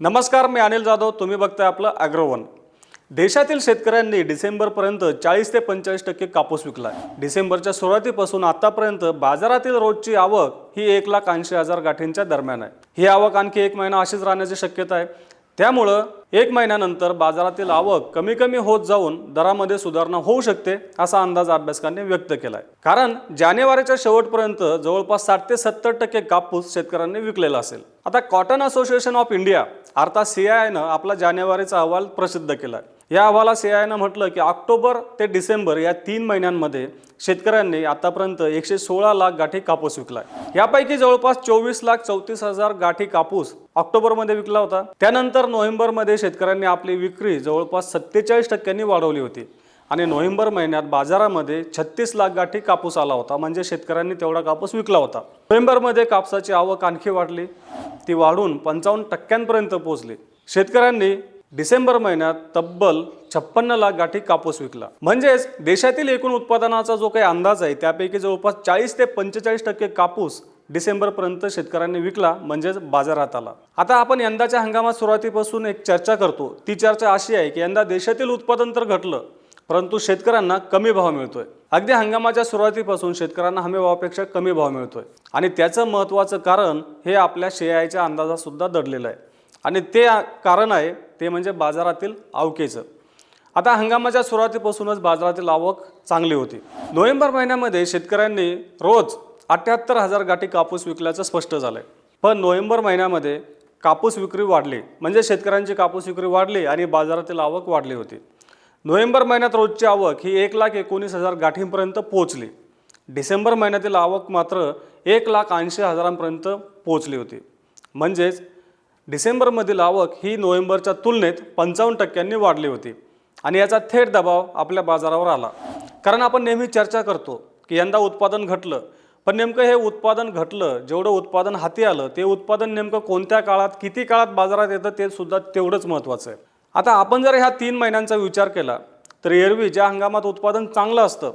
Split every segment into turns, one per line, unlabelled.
नमस्कार मी अनिल जाधव. तुम्ही बघताय आपलं अॅग्रोवन. देशातील शेतकऱ्यांनी डिसेंबरपर्यंत चाळीस ते पंचेचाळीस टक्के कापूस विकला डिसेंबरच्या सुरुवातीपासून आतापर्यंत बाजारातील रोजची आवक ही एक लाख ऐंशी हजार गाठींच्या दरम्यान आहे. ही आवक आणखी एक महिना अशीच राहण्याची शक्यता आहे. त्यामुळं एक महिन्यानंतर बाजारातील आवक कमी कमी होत जाऊन दरामध्ये सुधारणा होऊ शकते असा अंदाज अभ्यासकांनी व्यक्त केला आहे कारण जानेवारीच्या शेवटपर्यंत जवळपास साठ ते सत्तर टक्के कापूस शेतकऱ्यांनी विकलेला असेल. आता कॉटन असोसिएशन ऑफ इंडिया अर्थात सी आयनं आपला जानेवारीचा अहवाल प्रसिद्ध केला आहे या अहवालात सी आयनं म्हटलं की ऑक्टोबर ते डिसेंबर या तीन महिन्यांमध्ये शेतकऱ्यांनी आतापर्यंत एकशे सोळा लाख गाठी कापूस विकला यापैकी जवळपास चोवीस लाख चौतीस हजार गाठी कापूस ऑक्टोबरमध्ये विकला होता. त्यानंतर नोव्हेंबरमध्ये शेतकऱ्यांनी आपली विक्री जवळपास सत्तेचाळीस टक्क्यांनी वाढवली होती. आणि नोव्हेंबर महिन्यात बाजारामध्ये छत्तीस लाख गाठी कापूस आला होता म्हणजे शेतकऱ्यांनी तेवढा कापूस विकला होता. नोव्हेंबरमध्ये कापसाची आवक आणखी वाढली. ती वाढून पंचावन्न टक्क्यांपर्यंत पोहोचली. शेतकऱ्यांनी डिसेंबर महिन्यात तब्बल छप्पन्न लाख गाठी कापूस विकला. म्हणजेच देशातील एकूण उत्पादनाचा जो काही अंदाज आहे त्यापैकी जवळपास चाळीस ते पंचेचाळीस टक्के कापूस डिसेंबरपर्यंत शेतकऱ्यांनी विकला म्हणजेच बाजारात आला. आता आपण यंदाच्या हंगामात सुरुवातीपासून एक चर्चा करतो. ती चर्चा अशी आहे की यंदा देशातील उत्पादन तर घटलं परंतु शेतकऱ्यांना कमी भाव मिळतोय. अगदी हंगामाच्या सुरुवातीपासून शेतकऱ्यांना हमी भावापेक्षा कमी भाव मिळतोय. आणि त्याचं महत्त्वाचं कारण हे आपल्या शेयाच्या अंदाजात सुद्धा दडलेलं आहे. आणि ते कारण आहे ते म्हणजे बाजारातील आवकेचं. आता हंगामाच्या सुरुवातीपासूनच बाजारातील आवक चांगली होती. नोव्हेंबर महिन्यामध्ये शेतकऱ्यांनी रोज अठ्याहत्तर हजार गाठी कापूस विकल्याचं स्पष्ट झालं आहे पण नोव्हेंबर महिन्यामध्ये कापूस विक्री वाढली म्हणजे शेतकऱ्यांची कापूस विक्री वाढली आणि बाजारातील आवक वाढली होती. नोव्हेंबर महिन्यात रोजची आवक ही एक लाख एकोणीस हजार गाठींपर्यंत पोहोचली. डिसेंबर महिन्यातील आवक मात्र एक लाख ऐंशी हजारांपर्यंत पोहोचली होती. म्हणजेच डिसेंबरमधील आवक ही नोव्हेंबरच्या तुलनेत पंचावन्न टक्क्यांनी वाढली होती आणि याचा थेट दबाव आपल्या बाजारावर आला. कारण आपण नेहमी चर्चा करतो की यंदा उत्पादन घटलं पण नेमकं हे उत्पादन घटलं जेवढं उत्पादन हाती आलं ते उत्पादन नेमकं कोणत्या काळात किती काळात बाजारात येतं ते सुद्धा तेवढंच महत्त्वाचं आहे. आता आपण जर ह्या तीन महिन्यांचा विचार केला तर एरवी ज्या हंगामात उत्पादन चांगलं असतं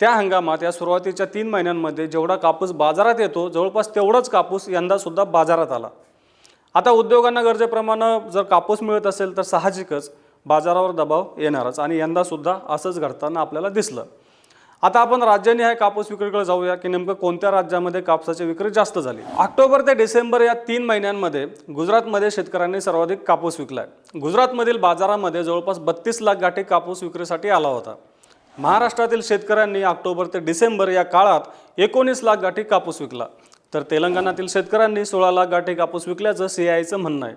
त्या हंगामात या सुरुवातीच्या तीन महिन्यांमध्ये जेवढा कापूस बाजारात येतो जवळपास तेवढाच कापूस यंदासुद्धा बाजारात आला. आता उद्योगांना गरजेप्रमाणे जर कापूस मिळत असेल तर साहजिकच बाजारावर दबाव येणारच आणि यंदासुद्धा असंच घडताना आपल्याला दिसलं. आता आपण राज्यांनी राज्यनिहाय कापूस विक्रीकडे जाऊया की नेमकं कोणत्या राज्यामध्ये कापसाची विक्री जास्त झाली? ऑक्टोबर ते डिसेंबर या तीन महिन्यांमध्ये गुजरातमध्ये शेतकऱ्यांनी सर्वाधिक कापूस विकलाय. गुजरातमधील बाजारामध्ये जवळपास बत्तीस लाख गाठी कापूस विक्रीसाठी आला होता. महाराष्ट्रातील शेतकऱ्यांनी ऑक्टोबर ते डिसेंबर या काळात एकोणीस लाख गाठी कापूस विकला. तर तेलंगणातील शेतकऱ्यांनी सोळा लाख गाठी कापूस विकल्याचं सी आयचं म्हणणं आहे.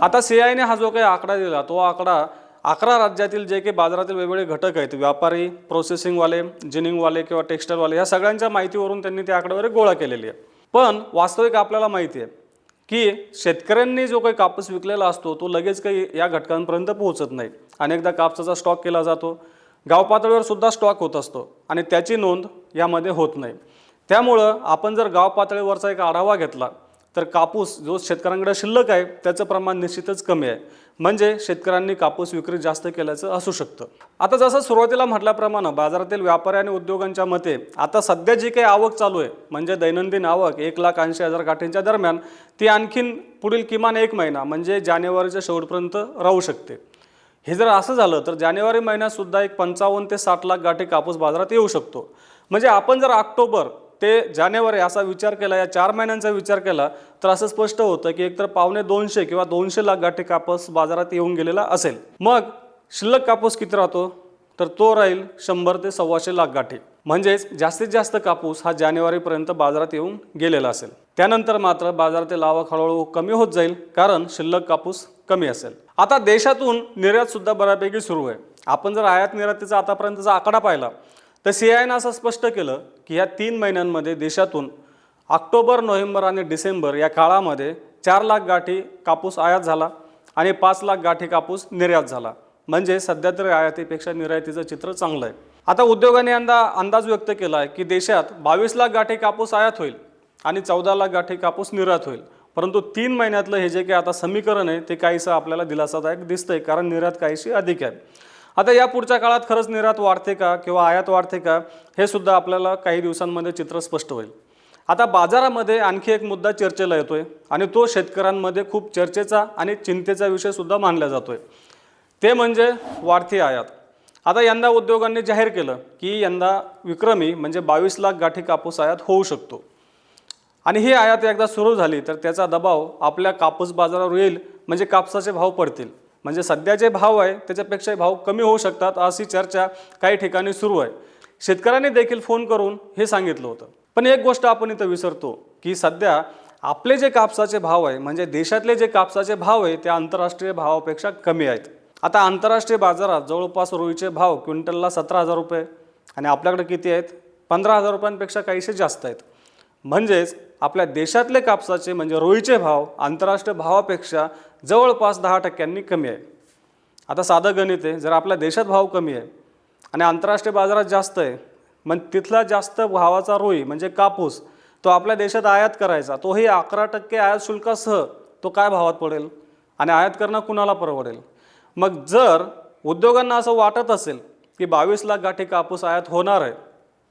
आता सी आयने हा जो काही आकडा दिला तो आकडा अकरा राज्यातील जे काही बाजारातील वेगवेगळे घटक आहेत व्यापारी प्रोसेसिंगवाले जिनिंगवाले किंवा टेक्स्टाईलवाले या सगळ्यांच्या माहितीवरून त्यांनी ते आकडेवारी गोळा केलेली आहे. पण वास्तविक आपल्याला माहिती आहे की शेतकऱ्यांनी जो काही कापूस विकलेला असतो तो लगेच काही या घटकांपर्यंत पोहोचत नाही. अनेकदा कापसाचा स्टॉक केला जातो. गाव पातळीवर सुद्धा स्टॉक होत असतो. आणि त्याची नोंद यामध्ये होत नाही. त्यामुळं आपण जर गाव पातळीवरचा एक आढावा घेतला तर कापूस जो शेतकऱ्यांकडे शिल्लक आहे त्याचं प्रमाण निश्चितच कमी आहे. म्हणजे शेतकऱ्यांनी कापूस विक्री जास्त केल्याचं असू शकतं. आता जसं सुरुवातीला म्हटल्याप्रमाणे बाजारातील व्यापारी आणि उद्योगांच्या मते आता सध्या जी काही आवक चालू आहे म्हणजे दैनंदिन आवक एक लाख ऐंशी हजार गाठींच्या दरम्यान ती आणखीन पुढील किमान एक महिना म्हणजे जानेवारीच्या शेवटपर्यंत राहू शकते. हे जर असं झालं तर जानेवारी महिन्यात सुद्धा एक पंचावन्न ते साठ लाख गाठी कापूस बाजारात येऊ शकतो. म्हणजे आपण जर ऑक्टोबर ते जानेवारी असा विचार केला या चार महिन्यांचा विचार केला तर असं स्पष्ट होतं की एकतर पावणे दोनशे किंवा दोनशे लाख गाठी कापूस बाजारात येऊन गेलेला असेल. मग शिल्लक कापूस किती राहतो? तर तो राहील शंभर ते सव्वाशे लाख गाठी. म्हणजेच जास्तीत जास्त कापूस हा जानेवारीपर्यंत बाजारात येऊन गेलेला असेल. त्यानंतर मात्र बाजारातील आवक हळूहळू कमी होत जाईल कारण शिल्लक कापूस कमी असेल. आता देशातून निर्यात सुद्धा बऱ्यापैकी सुरू आहे. आपण जर आयात निर्यातीचा आतापर्यंतचा आकडा पाहिला तर सी आयनं असं स्पष्ट केलं की या तीन महिन्यांमध्ये देशातून ऑक्टोबर नोव्हेंबर आणि डिसेंबर या काळामध्ये चार लाख गाठी कापूस आयात झाला आणि पाच लाख गाठी कापूस निर्यात झाला. म्हणजे सध्या तरी आयातीपेक्षा निर्यातीचं चित्र चांगलं आहे. आता उद्योगाने यंदा अंदाज व्यक्त केला आहे की देशात बावीस लाख गाठी कापूस आयात होईल आणि चौदा लाख गाठी कापूस निर्यात होईल. परंतु तीन महिन्यातलं हे जे काही आता समीकरण आहे ते काहीसं आपल्याला दिलासादायक दिसतंय कारण निर्यात काहीशी अधिक आहे. आता या पुढच्या काळात खरंच निर्यात वाढते का किंवा आयात वाढते का हे सुद्धा आपल्याला काही दिवसांमध्ये चित्र स्पष्ट होईल. आता बाजारामध्ये आणखी एक मुद्दा चर्चेला येतोय आणि तो शेतकऱ्यांमध्ये खूप चर्चेचा आणि चिंतेचा विषय सुद्धा मानला जातोय. ते म्हणजे वाढती आयात. आता यंदा उद्योगांनी जाहीर केलं की यंदा विक्रमी म्हणजे बावीस लाख गाठी कापूस आयात होऊ शकतो. आणि ही आयात एकदा सुरू झाली तर त्याचा दबाव आपल्या कापूस बाजारावर येईल म्हणजे कापसाचे भाव पडतील. म्हणजे सध्या जे भाव आहे त्याच्यापेक्षा भाव कमी होऊ शकतात. अशी चर्चा काही ठिकाणी सुरू आहे. शेतकऱ्यांनी देखील फोन करून हे सांगितलं होतं. पण एक गोष्ट आपण इथं विसरतो की सध्या आपले जे कापसाचे भाव आहे म्हणजे देशातले जे कापसाचे भाव आहे ते आंतरराष्ट्रीय भावापेक्षा कमी आहेत. आता आंतरराष्ट्रीय बाजारात जवळपास रोईचे भाव क्विंटलला सतरा हजार रुपये आणि आपल्याकडे किती आहेत? पंधरा हजार रुपयांपेक्षा काहीसे जास्त आहेत. म्हणजेच आपल्या देशातले कापसाचे म्हणजे रोईचे भाव आंतरराष्ट्रीय भावापेक्षा जवळपास दहा टक्क्यांनी कमी आहे. आता साधं गणित आहे जर आपल्या देशात भाव कमी आहे आणि आंतरराष्ट्रीय बाजारात जास्त आहे मग तिथला जास्त भावाचा रोई म्हणजे कापूस तो आपल्या देशात आयात करायचा तोही अकरा टक्के आयात शुल्कासह तो काय भावात पडेल? आणि आयात करणं कुणाला परवडेल? मग जर उद्योगांना असं वाटत असेल की बावीस लाख गाठी कापूस आयात होणार आहे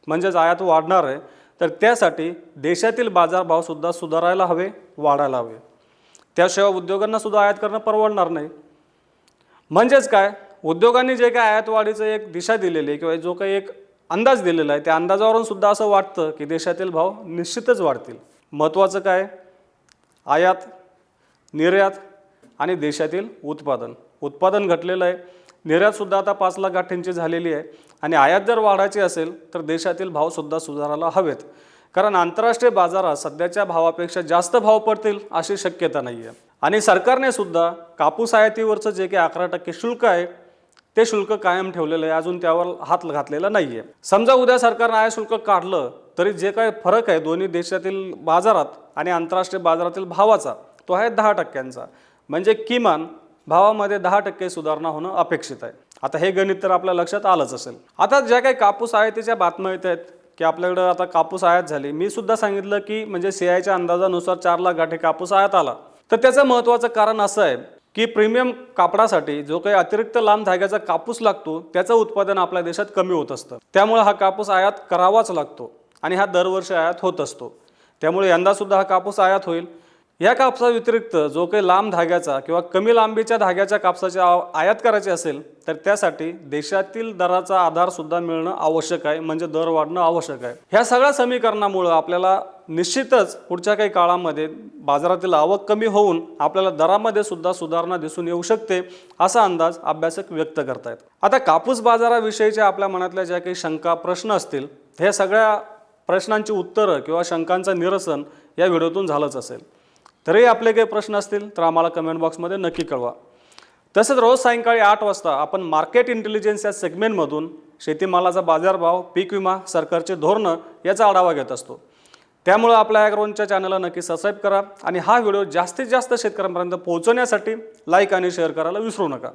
म्हणजेच आयात वाढणार आहे तर त्यासाठी देशातील बाजारभावसुद्धा सुधारायला हवे वाढायला हवे. त्याशिवाय उद्योगांना सुद्धा आयात करणं परवडणार नाही. म्हणजेच काय? उद्योगांनी जे काय आयातवाढीचं एक दिशा दिलेली आहे किंवा जो काही एक अंदाज दिलेला आहे त्या अंदाजावरून सुद्धा असं वाटतं की देशातील भाव निश्चितच वाढतील. महत्त्वाचं काय? आयात निर्यात आणि देशातील उत्पादन. उत्पादन घटलेलं आहे. निर्यातसुद्धा आता पाच लाख गाठींची झालेली आहे. आणि आयात जर वाढायची असेल तर देशातील भावसुद्धा सुधारायला हवेत. कारण आंतरराष्ट्रीय बाजारात सध्याच्या भावापेक्षा जास्त भाव पडतील अशी शक्यता नाही आहे आणि सरकारने सुद्धा कापूस आयातीवरचं जे काही अकरा टक्के शुल्क आहे ते शुल्क कायम ठेवलेलं आहे. अजून त्यावर हात घातलेला नाही आहे समजा उद्या सरकारनं आयात शुल्क काढलं तरी जे काही फरक आहे दोन्ही देशातील बाजारात आणि आंतरराष्ट्रीय बाजारातील भावाचा तो आहे दहा टक्क्यांचा. म्हणजे किमान भावामध्ये दहा टक्के सुधारणा होणं अपेक्षित आहे. आता हे गणित तर आपल्या लक्षात आलंच असेल. आता ज्या काही कापूस आयातीच्या बातम्या येत आहेत की आपल्याकडं आता कापूस आयात झाली. मी सुद्धा सांगितलं की म्हणजे सीआयच्या अंदाजानुसार चार लाख गाठी कापूस आयात आला. तर त्याचं महत्त्वाचं कारण असं आहे की प्रीमियम कापडासाठी जो काही अतिरिक्त लांब धाग्याचा कापूस लागतो त्याचं उत्पादन आपल्या देशात कमी होत असतं. त्यामुळे हा कापूस आयात करावाच लागतो आणि हा दरवर्षी आयात होत असतो. त्यामुळे यंदासुद्धा हा कापूस आयात होईल. या कापसाव्यतिरिक्त जो काही लांब धाग्याचा किंवा कमी लांबीच्या धाग्याच्या कापसाची आयात करायची असेल तर त्यासाठी देशातील दराचा आधारसुद्धा मिळणं आवश्यक आहे म्हणजे दर वाढणं आवश्यक आहे. ह्या सगळ्या समीकरणामुळं आपल्याला निश्चितच पुढच्या काही काळामध्ये बाजारातील आवक कमी होऊन आपल्याला दरामध्ये सुद्धा सुधारणा दिसून येऊ शकते असा अंदाज अभ्यासक व्यक्त करतायत. आता कापूस बाजाराविषयीच्या आपल्या मनातल्या ज्या काही शंका प्रश्न असतील ह्या सगळ्या प्रश्नांची उत्तरं किंवा शंकांचं निरसन या व्हिडिओतून झालंच असेल. तरी आपले काही प्रश्न असतील तर आम्हाला कमेंट बॉक्समध्ये नक्की कळवा. तसेच रोज सायंकाळी आठ वाजता आपण मार्केट इंटेलिजन्स या सेगमेंटमधून शेतीमालाचा बाजारभाव पीक विमा सरकारचे धोरणं याचा आढावा घेत असतो. त्यामुळं आपल्या ॲग्रोनच्या चॅनलला नक्की सबस्क्राईब करा आणि हा व्हिडिओ जास्तीत जास्त शेतकऱ्यांपर्यंत पोहोचवण्यासाठी लाईक आणि शेअर करायला विसरू नका.